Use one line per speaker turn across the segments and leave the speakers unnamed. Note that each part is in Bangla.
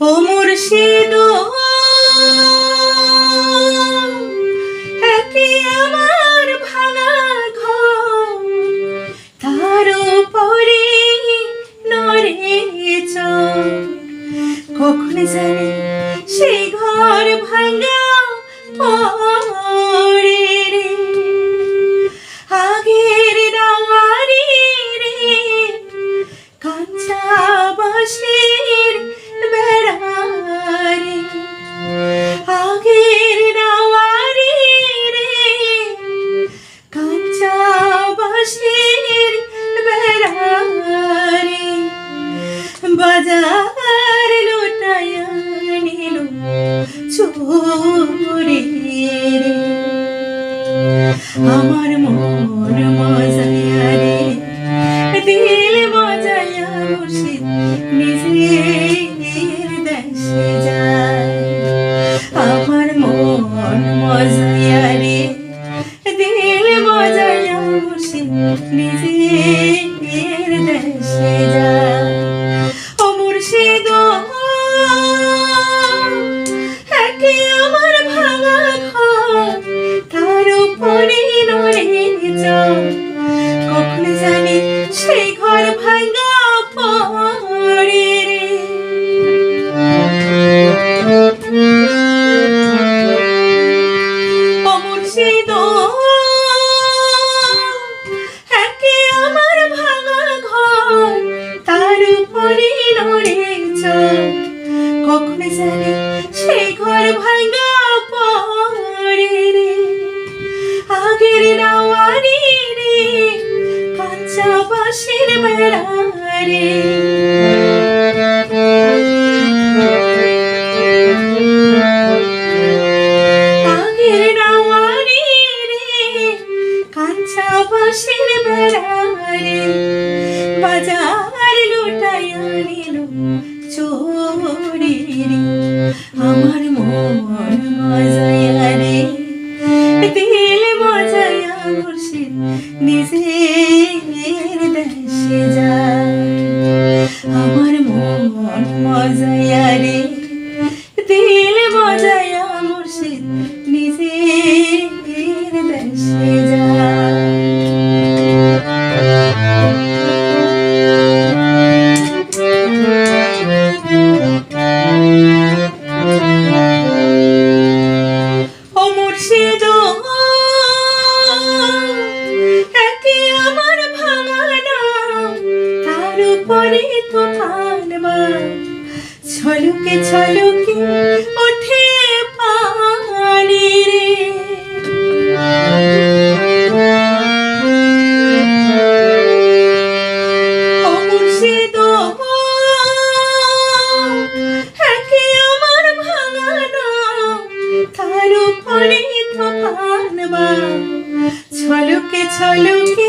ও মুর্শিদ একে আমার ভাঙা ঘর। তার উপরে চোখ কখন জানি সেই ঘর ভাঙা মুর্শিদ নিজের দেশে যায় ও মুর্শিদ একে আমার ভাঙা সেই ঘর আমার মন তার উপরে তুফান ছলুকে ছলুকে ওঠে পানি রে ছলকে ছলকে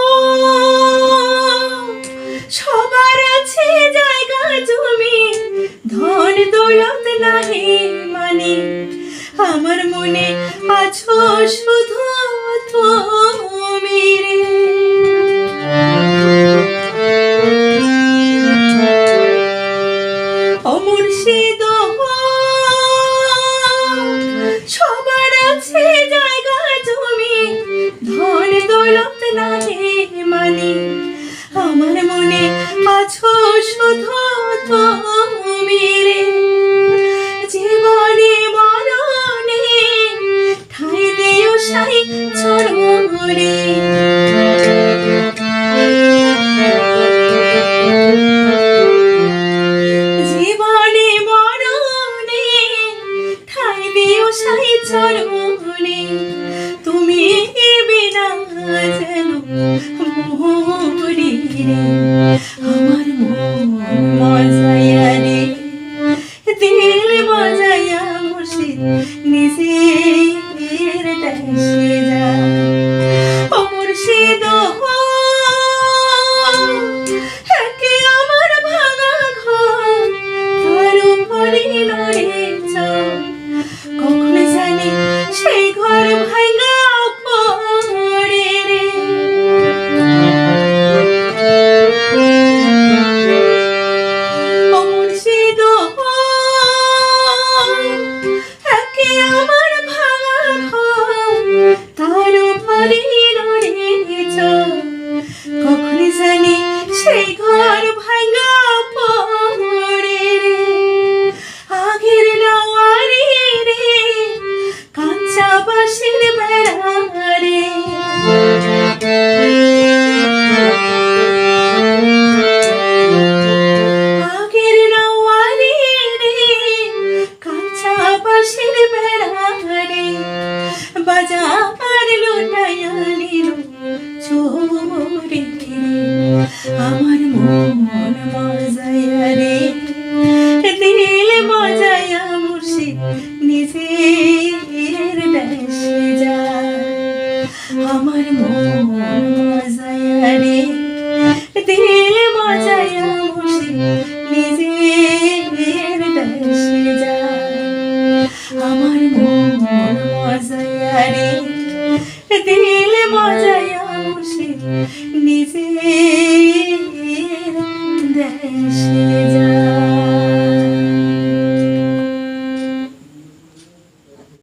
দৌলত নাহি মানে। আমার মনে আছো শুধু চরমভুলি তুমি বিনা যেন মোহরি। আমার মন বজায়া রে দিল বজায়া মুর্শিদ নিজে মন মজায়া রে দিল মজায়া বসে নিজের দেশে যা। আমার মন মজায়া রে দিল